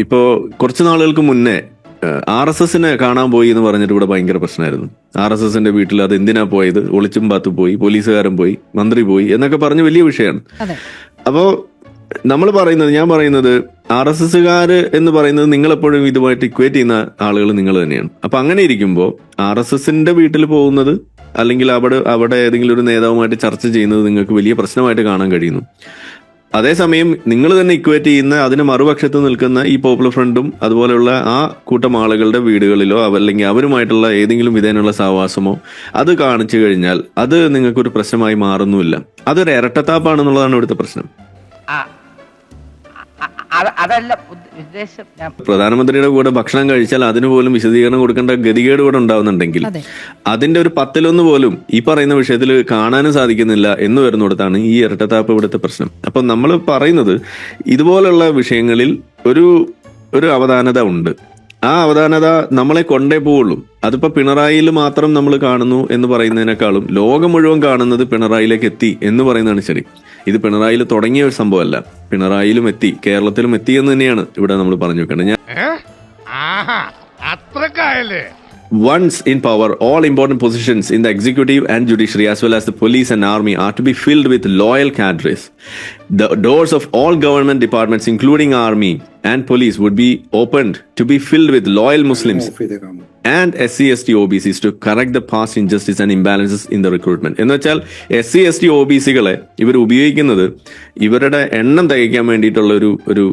ഇപ്പോ കുറച്ച് നാളുകൾക്ക് മുന്നേ ആർ എസ് എസിനെ കാണാൻ പോയി എന്ന് പറഞ്ഞിട്ട് ഇവിടെ ഭയങ്കര പ്രശ്നമായിരുന്നു. ആർ എസ് എസിന്റെ വീട്ടിൽ അത് എന്തിനാ പോയത്? ഒളിച്ചും പാത്തു പോയി പോലീസുകാരൻ പോയി മന്ത്രി പോയി എന്നൊക്കെ പറഞ്ഞ് വലിയ വിഷയമാണ്. അപ്പോൾ അപ്പോ നമ്മൾ പറയുന്നത് ഞാൻ പറയുന്നത് ആർ എസ് എസ്സുകാർ എന്ന് പറയുന്നത് നിങ്ങളെപ്പോഴും ഇതുമായിട്ട് ഇക്വേറ്റ് ചെയ്യുന്ന ആളുകൾ നിങ്ങൾ തന്നെയാണ്. അപ്പൊ അങ്ങനെ ഇരിക്കുമ്പോൾ ആർ എസ് എസിന്റെ വീട്ടിൽ പോകുന്നത് അല്ലെങ്കിൽ അവിടെ അവിടെ ഏതെങ്കിലും ഒരു നേതാവുമായിട്ട് ചർച്ച ചെയ്യുന്നത് നിങ്ങൾക്ക് വലിയ പ്രശ്നമായിട്ട് കാണാൻ കഴിയുന്നു. അതേസമയം നിങ്ങൾ തന്നെ ഇക്വേറ്റ് ചെയ്യുന്ന അതിന് മറുപക്ഷത്ത് നിൽക്കുന്ന ഈ പോപ്പുലർ ഫ്രണ്ടും അതുപോലെയുള്ള ആ കൂട്ടം ആളുകളുടെ വീടുകളിലോ അല്ലെങ്കിൽ അവരുമായിട്ടുള്ള ഏതെങ്കിലും വിധേനുള്ള സഹവാസമോ അത് കാണിച്ചു കഴിഞ്ഞാൽ അത് നിങ്ങൾക്കൊരു പ്രശ്നമായി മാറുന്നുമില്ല. അതൊരു ഇരട്ടത്താപ്പാണെന്നുള്ളതാണ് ഇവിടുത്തെ പ്രശ്നം. അതല്ല ഉദ്ദേശം പ്രധാനമന്ത്രിയുടെ കൂടെ ഭക്ഷണം കഴിച്ചാൽ അതിന് പോലും വിശദീകരണം കൊടുക്കേണ്ട ഗതികേട് കൂടെ ഉണ്ടാവുന്നുണ്ടെങ്കിൽ അതെ. അതിന്റെ ഒരു പത്തിലൊന്ന് പോലും ഈ പറയുന്ന വിഷയത്തിൽ കാണാനും സാധിക്കുന്നില്ല എന്ന് വരുന്നിടത്താണ് ഈ ഇരട്ടത്താപ്പ് ഇവിടുത്തെ പ്രശ്നം. അപ്പൊ നമ്മൾ പറയുന്നത് ഇതുപോലുള്ള വിഷയങ്ങളിൽ ഒരു ഒരു അവധാനത ഉണ്ട്. ആ അവധാനത നമ്മളെ കൊണ്ടേ പോവുള്ളൂ. അതിപ്പോ പിണറായിയിൽ മാത്രം നമ്മൾ കാണുന്നു എന്ന് പറയുന്നതിനേക്കാളും ലോകം മുഴുവൻ കാണുന്നത് പിണറായിലേക്ക് എത്തി എന്ന് പറയുന്നതാണ് ശരി. ഇത് പിണറായിയിൽ തുടങ്ങിയ ഒരു സംഭവമല്ല. പിണറായിയിലും എത്തി കേരളത്തിലും എത്തി എന്ന് തന്നെയാണ് ഇവിടെ നമ്മൾ പറഞ്ഞു വെക്കേണ്ടത്. ഞാൻ ഇൻ അത്രക്കായല്ലേ? Once in power, all important positions in the executive and judiciary, as well as the police and army, are to be filled with loyal cadres. The doors of all government departments, including army and police, would be opened to be filled with loyal Muslims and SCST OBCs to correct the past injustice and imbalances in the recruitment. എന്ന് വെച്ചാൽ S C S T O B സികളെ ഇവർ ഉപയോഗിക്കുന്നത് ഇവരുടെ എണ്ണം തികയ്ക്കാൻ വേണ്ടിയിട്ടുള്ള ഒരു ഒരു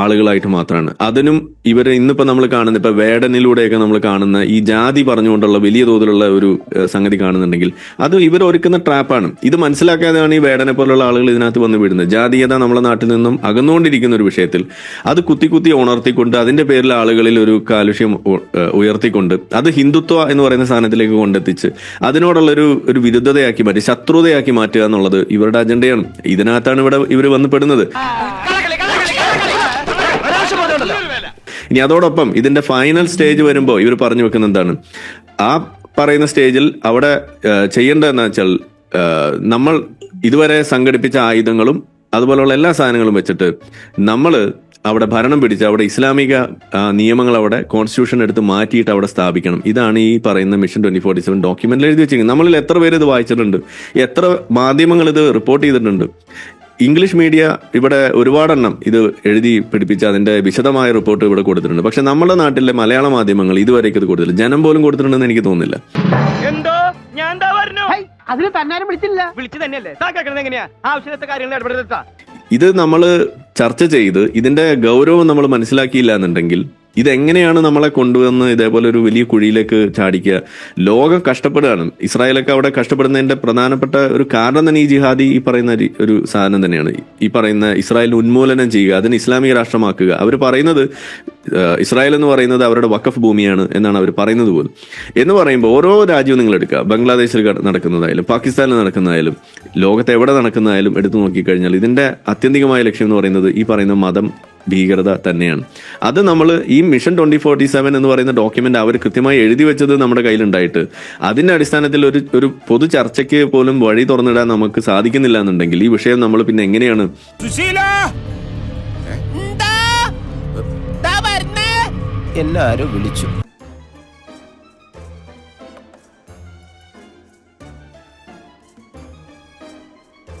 ആളുകളായിട്ട് മാത്രമാണ്. അതിനും ഇവർ ഇന്നിപ്പോ നമ്മൾ കാണുന്ന ഇപ്പൊ വേടനിലൂടെയൊക്കെ നമ്മൾ കാണുന്ന ഈ ജാതി പറഞ്ഞുകൊണ്ടുള്ള വലിയ തോതിലുള്ള ഒരു സംഗതി കാണുന്നുണ്ടെങ്കിൽ അത് ഇവർ ഒരുക്കുന്ന ട്രാപ്പാണ് ഇത് മനസ്സിലാക്കാതെയാണ് ഈ വേടനെ പോലുള്ള ആളുകൾ ഇതിനകത്ത് വന്ന് വിടുന്നത്. ജാതീയത നമ്മുടെ നാട്ടിൽ നിന്നും അകന്നുകൊണ്ടിരിക്കുന്ന ഒരു വിഷയത്തിൽ അത് കുത്തി കുത്തി ഉണർത്തിക്കൊണ്ട് അതിന്റെ പേരിൽ ആളുകളിൽ ഒരു കാലുഷ്യം ഉയർത്തിക്കൊണ്ട് അത് ഹിന്ദുത്വ എന്ന് പറയുന്ന സാധനത്തിലേക്ക് കൊണ്ടെത്തിച്ച് അതിനോടുള്ള ഒരു വിരുദ്ധതയാക്കി മാറ്റി ശത്രുതയാക്കി മാറ്റുക എന്നുള്ളത് ഇവരുടെ അജണ്ടയാണ്. ഇതിനകത്താണ് ഇവിടെ ഇവർ വന്ന് പെടുന്നത് ഇനി അതോടൊപ്പം ഇതിന്റെ ഫൈനൽ സ്റ്റേജ് വരുമ്പോൾ ഇവർ പറഞ്ഞു വെക്കുന്ന എന്താണ്? ആ പറയുന്ന സ്റ്റേജിൽ അവിടെ ചെയ്യേണ്ടതെന്ന് വെച്ചാൽ നമ്മൾ ഇതുവരെ സംഘടിപ്പിച്ച ആയുധങ്ങളും അതുപോലെയുള്ള എല്ലാ സാധനങ്ങളും വെച്ചിട്ട് നമ്മൾ അവിടെ ഭരണം പിടിച്ച് അവിടെ ഇസ്ലാമിക നിയമങ്ങൾ അവിടെ കോൺസ്റ്റിറ്റ്യൂഷൻ എടുത്ത് മാറ്റിയിട്ട് അവിടെ സ്ഥാപിക്കണം. ഇതാണ് ഈ പറയുന്ന മിഷൻ ട്വന്റി ഫോർട്ടി സെവൻ ഡോക്യുമെന്റിൽ എഴുതി വെച്ചിരിക്കുന്നത്. നമ്മളിൽ എത്ര പേര് ഇത് വായിച്ചിട്ടുണ്ട്? എത്ര മാധ്യമങ്ങൾ ഇത് റിപ്പോർട്ട് ചെയ്തിട്ടുണ്ട്? ഇംഗ്ലീഷ് മീഡിയ ഇവിടെ ഒരുപാടെണ്ണം ഇത് എഴുതി പിടിപ്പിച്ച് അതിന്റെ വിശദമായ റിപ്പോർട്ട് ഇവിടെ കൊടുത്തിട്ടുണ്ട്. പക്ഷെ നമ്മുടെ നാട്ടിലെ മലയാള മാധ്യമങ്ങൾ ഇതുവരേക്ക് ഇത് കൊടുത്തില്ല. ജനം പോലും കൊടുത്തിട്ടുണ്ടെന്ന് എനിക്ക് തോന്നുന്നില്ല. ഞാൻ എന്താ പറഞ്ഞു അതിന് തന്നാരും വിളിച്ചില്ല. വിളിച്ചു തന്നെയല്ലേ? താ കേൾക്കണത് എങ്ങനെയാ? ആവശ്യത്തെ കാര്യങ്ങൾ ഇടപെടുത്താ ഇത് നമ്മൾ ചർച്ച ചെയ്ത് ഇതിന്റെ ഗൗരവം നമ്മൾ മനസ്സിലാക്കിയില്ല എന്നുണ്ടെങ്കിൽ ഇതെങ്ങനെയാണ് നമ്മളെ കൊണ്ടുവന്ന് ഇതേപോലെ ഒരു വലിയ കുഴിയിലേക്ക് ചാടിക്കുക? ലോകം കഷ്ടപ്പെടുകയാണ്. ഇസ്രായേലൊക്കെ അവിടെ കഷ്ടപ്പെടുന്നതിന്റെ പ്രധാനപ്പെട്ട ഒരു കാരണം തന്നെ ഈ ജിഹാദി ഈ പറയുന്ന ഒരു- സാധനം തന്നെയാണ്. ഈ പറയുന്ന ഇസ്രായേലിന് ഉന്മൂലനം ചെയ്യുക അതിന് ഇസ്ലാമിക രാഷ്ട്രമാക്കുക. അവർ പറയുന്നത് ഇസ്രായേൽ എന്ന് പറയുന്നത് അവരുടെ വക്കഫ് ഭൂമിയാണ് എന്നാണ് അവർ പറയുന്നത് പോലും. എന്ന് പറയുമ്പോൾ ഓരോ രാജ്യവും നിങ്ങൾ എടുക്കുക. ബംഗ്ലാദേശിൽ നടക്കുന്നതായാലും പാകിസ്ഥാനിൽ നടക്കുന്നതായാലും ലോകത്ത് എവിടെ നടക്കുന്നതായാലും എടുത്തു നോക്കിക്കഴിഞ്ഞാൽ ഇതിന്റെ ആത്യന്തികമായ ലക്ഷ്യം എന്ന് പറയുന്നത് ഈ പറയുന്ന മതം ഭീകരത തന്നെയാണ്. അത് നമ്മൾ ഈ മിഷൻ ട്വന്റി ഫോർട്ടി സെവൻ എന്ന് പറയുന്ന ഡോക്യുമെന്റ് അവർ കൃത്യമായി എഴുതി വെച്ചത് നമ്മുടെ കയ്യിലുണ്ടായിട്ട്. അതിന്റെ അടിസ്ഥാനത്തിൽ ഒരു ഒരു പൊതു ചർച്ചയ്ക്ക് പോലും വഴി തുറന്നിടാൻ നമുക്ക് സാധിക്കുന്നില്ല എന്നുണ്ടെങ്കിൽ ഈ വിഷയം നമ്മൾ പിന്നെ എങ്ങനെയാണ്? എല്ലാരും വിളിച്ചു.